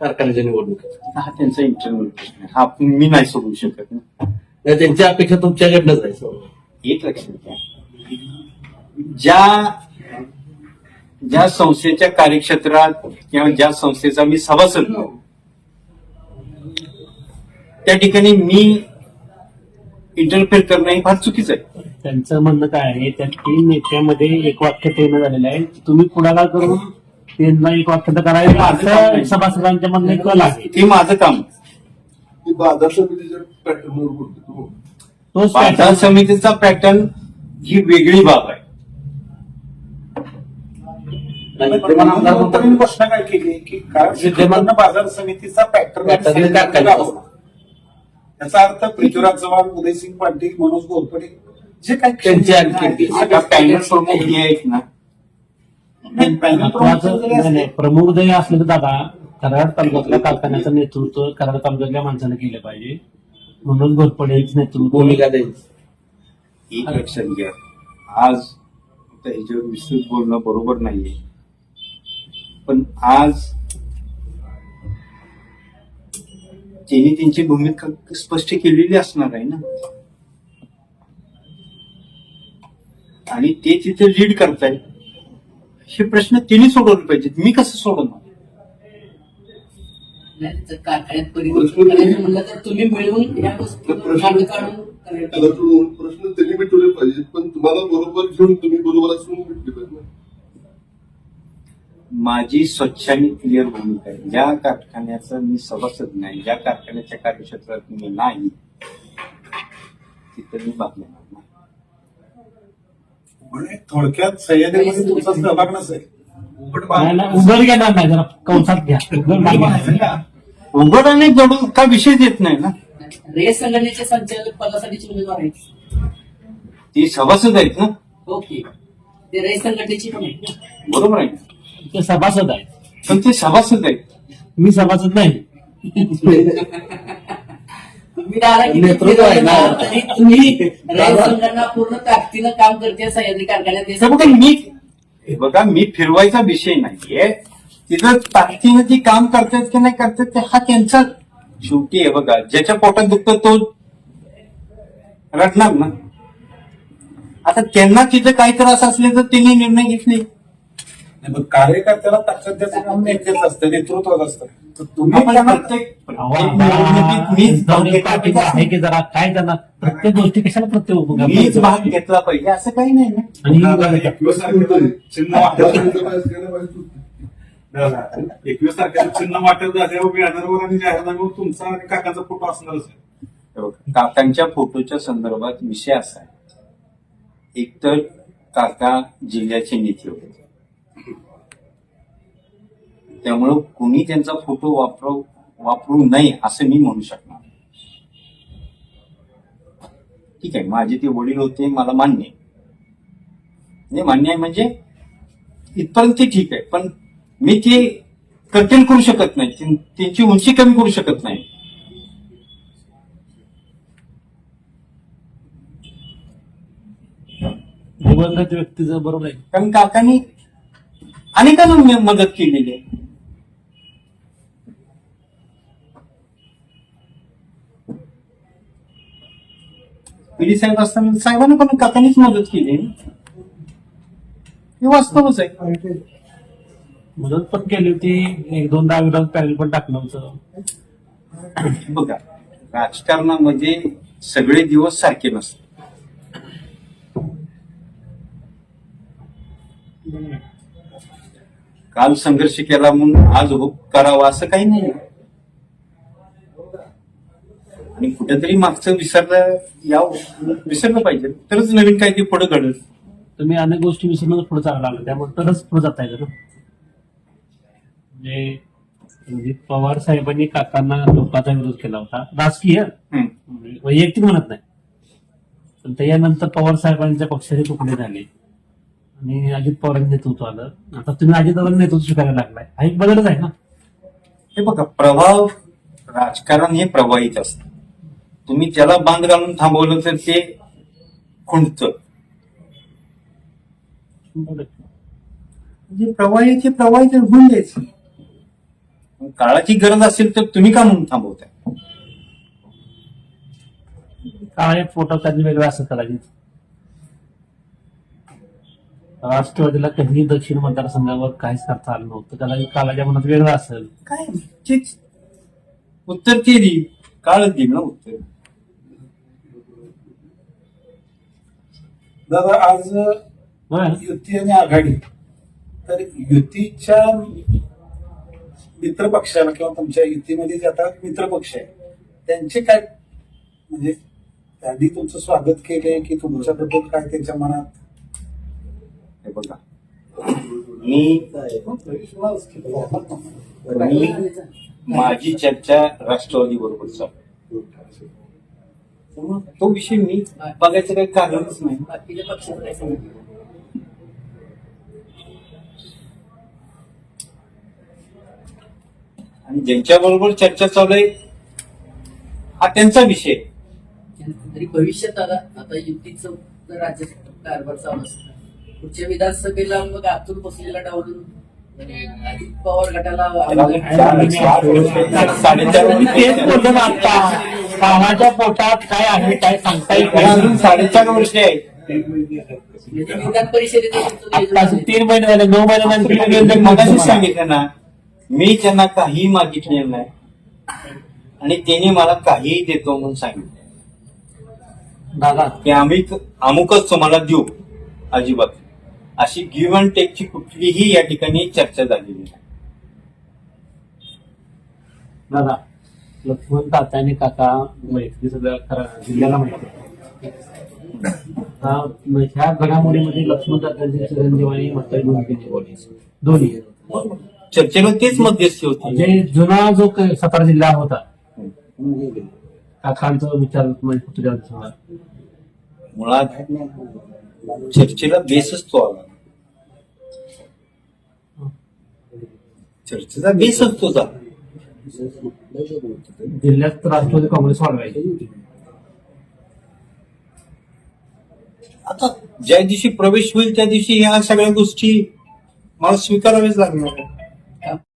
कारखान्याच्या निवडणुकीत हा त्यांचा इंटरव्ह्यू प्रश्न आहे. हा मी नाही सोडू शकत. ना नाही, त्यांची अपेक्षा तुमच्याकडनंच आहे सर. एक लक्षात घ्या ज्या ज्या संस्थेच्या कार्यक्षेत्रात किंवा ज्या संस्थेचा मी सभासद आहे, त्या ठिकाणी मी इंटरफेअर करणं हे फार चुकीचं आहे. त्यांचं म्हणणं काय आहे त्या तीन नेत्यामध्ये एक वाक्य पूर्ण झालेलं आहे. तुम्ही पुढाकार करून त्यांना एक वाक्य करायला असं सभासदांच्या म्हणणं एक कल आहे. हे माझं काम. ती बाजार समितीच्या पॅटर्नवर बोलतो तोच बाजार pattern समितीचा पॅटर्न ही वेगळी बाब आहे. विद्यमान आमदार म्हणून काय केली? की कारण विद्यमान- बाजार समितीचा पॅटर्न पॅटर्न. याचा अर्थ पृथ्वीराज चव्हाण उदयसिंग पाटील मनोज घोरपडे जे काही त्यांची आणखी आता पॅनल प्रमुख जे आहेत ना. नाही, प्रमुख जरी असले- तर दादा कराड तालुक्यातल्या कारखान्याचं नेतृत्व कराड तालुक्यातल्या माणसानं केलं पाहिजे. म्हणून घोरपडेच नेतृत्व भूमिका द्यायची एक लक्षात घ्या. आज आता ह्याच्यावर विस्तृत बोलणं बरोबर नाहीये. पण आज त्यांनी त्यांची भूमिका स्पष्ट केलेली असणार आहे ना? आणि ते तिथे लीड करतायत. हे प्रश्न तिने सोडवले पाहिजेत. मी कसं सोडवणार? नाही, तर कारखान्यात परिवर्तन करायचं म्हणलं तर तुम्ही मिळून या गोष्टी मार्ग काढून करायला त्याला तो प्रश्न त्यांनी मिटवले पाहिजे पण तुम्हाला बरोबर घेऊन तुम्ही बरोबर असून मिटले पाहिजे. माझी स्वच्छ आणि क्लिअर भूमिका आहे. ज्या कारखान्याचं मी सभासद नाही ज्या कारखान्याच्या कार्यक्षेत्रात मी नाही तिथं मी घेणार नाही. म्हणजे थोडक्यात सह्याद्रीमध्ये तुमचा सहभाग नसेल उघड नाही, नाही, बाहेर- उघड घेणार नाही जरा कंसात घ्या. उघड. उघड आणि जडून का विषय येत नाही ना? रेस संघटनेचे संचालक पदासाठीचे उमेदवार आहेत. ती सभासद आहेत ना? ओके. ते रेस संघटनेची पण आहेत ना? बरोबर आहे? ते सभासद आहेत. पण ते सभासद आहेत. मी सभासद नाही. नेतृत्व आहे ना. आणि तुम्ही रेस संघटना पूर्ण ताकदीनं काम करते सह्याद्री कारखान्यात हे मी हे बघा मी फिरवायचा विषय नाहीये. तिथं ताकदीनं ती काम करतात की नाही करतात ते हा त्यांचा शेवटी आहे बघा. ज्याच्या पोटात दुखतं तो रडणार ना. आता त्यांना तिथं काही त्रास असले तर त्यांनी निर्णय घेतले. नाही, कार्यकर्त्याला ताकद द्यायचं काम नेत्याचं असतं नेतृत्वात असतं. तर तुम्ही आपण त्यांना- प्रत्येक निवडणुकीत मीच पाठिंबा आहे. की जरा काय त्यांना प्रत्येक गोष्टी कशाला प्रत्येक मीच भाग घेतला पाहिजे असं काही नाही ना. आणि एकवीस तारखेला चिन्ह वाटप. एकवीस तारखेला वाटप झाल्यावर बॅनरवर आणि जाहीरनाम्यावर तुमचा आणि काकाचा फोटो असणारच आहे हे बघा, काकांच्या फोटोच्या संदर्भात विषय असा आहे. एकतर काका जिल्ह्याचे नेते होते. त्यामुळं कुणी त्यांचा फोटो वापरू वापरू नये असं मी म्हणू शकणार. ठीक आहे माझे ते वडील होते मला मान्य आहे. नाही मान्य आहे म्हणजे इथपर्यंत ते ठीक आहे पण मी ते कर्टेल करू शकत नाही त्यां- त्यांची उंची कमी करू शकत नाही. व्यक्तीचं बरोबर आहे. कारण काकांनी अनेकांना मदत केलेली आहे. पिढी साहेब असताना साहेबांना पण काकांनीच मदत केली. हे वास्तवच आहे. मदत पण केली होती. एक दोनदा विरोध पॅनल पण टाकलं होतं. बघा राजकारणामध्ये सगळे दिवस सारखे नसतात. काल संघर्ष केला म्हणून आज हो करावा असं काही नाही आणि कुठेतरी मागचं विसरलं या विसरलं पाहिजे. तरच नवीन काहीतरी पुढे घडल. तुम्ही अनेक गोष्टी विसरून पुढे चालला लागला त्यामुळे तरच पुढे जाता येतं ना? म्हणजे पवार साहेबांनी काकांना लोकांचा विरोध केला होता. राजकीय. म्हणजे वैयक्तिक म्हणत नाही. पण त्याच्यानंतर पवार साहेबांच्या पक्षाचे तुकडे झाले. आणि अजित पवारांनी नेतृत्व आलं. आता तुम्ही अजित पवारांनी नेतृत्व स्वीकारायला लागलाय. हा एक बदलच आहे ना? हे बघा प्रभाव राजकारण हे प्रवाहित असतं. तुम्ही त्याला बांध घालून थांबवलं तर ते खुंटत. जे प्रवाहित हे प्रवाहित होऊन द्यायचं काळाची गरज असेल तर तुम्ही का म्हणून थांबवताय? काळे फोटो त्यांनी वेगळा असं कदाचित राष्ट्रवादीला कधी दक्षिण मतदारसंघावर काहीच करता आलं नव्हतं. कदाचित कालाच्या मनात वेगळं असेल. काय? तेच. उत्तर ते देईल काळच देईल ना उत्तर. दादा आज. युती आणि आघाडी तर युतीच्या मित्र पक्षाला किंवा तुमच्या युतीमध्ये जे आता मित्र पक्ष आहे त्यांचे काय म्हणजे त्यांनी तुमचं स्वागत केलंय की तुमच्याबद्दल काय त्यांच्या मनात? हे बघा. मी मी माझी चर्चा राष्ट्रवादी बरोबर चालू. त्यामुळे तो विषय मी बघायचं काही कारणच नाही. बाकीच्या पक्षाचं काय सांगितलं? आणि ज्यांच्या बरोबर चर्चा चालू आहे हा त्यांचा विषय. तरी भविष्यात आला आता युतीचं राज्य कारभार चालू असतं पुढच्या विधानसभेला मग आतून बसलेला डावलून पवार गटाला तेच ना आता कामाच्या पोटात काय आहे काय सांगता येईल साडेचार वर्ष आहे विधान तीन महिने झाले नऊ महिन्यानंतर मगाशी सांगितलं ना मी त्यांना काहीही मागितलेलं नाही आणि त्यांनी मला काहीही देतो म्हणून सांगितलं दादा. की आम्ही अमुकच तुम्हाला देऊ अजिबात. अशी गिव्ह अँड टेकची कुठलीही या ठिकाणी चर्चा झालेली नाही. दादा लक्ष्मण तात्या आणि काका मैत्री सगळ्या जिल्ह्याला माहिती ह्या घडामोडीमध्ये लक्ष्मण तात्यांचे चिरंजीव आणि म्हातारी दोन्ही दोन्ही. चर्चेला तेच मध्यस्थी होती. म्हणजे जुना जो सातारा जिल्हा होता काकांचा विचार म्हणजे तुझ्या. मुळात चर्चेला बेसच तो आला. चर्चेचा बेसच तो झाला. जिल्ह्यात राष्ट्रवादी काँग्रेस वाढवायची. आता ज्या दिवशी प्रवेश होईल त्या दिवशी ह्या सगळ्या गोष्टी मला स्वीकाराव्याच लागणार.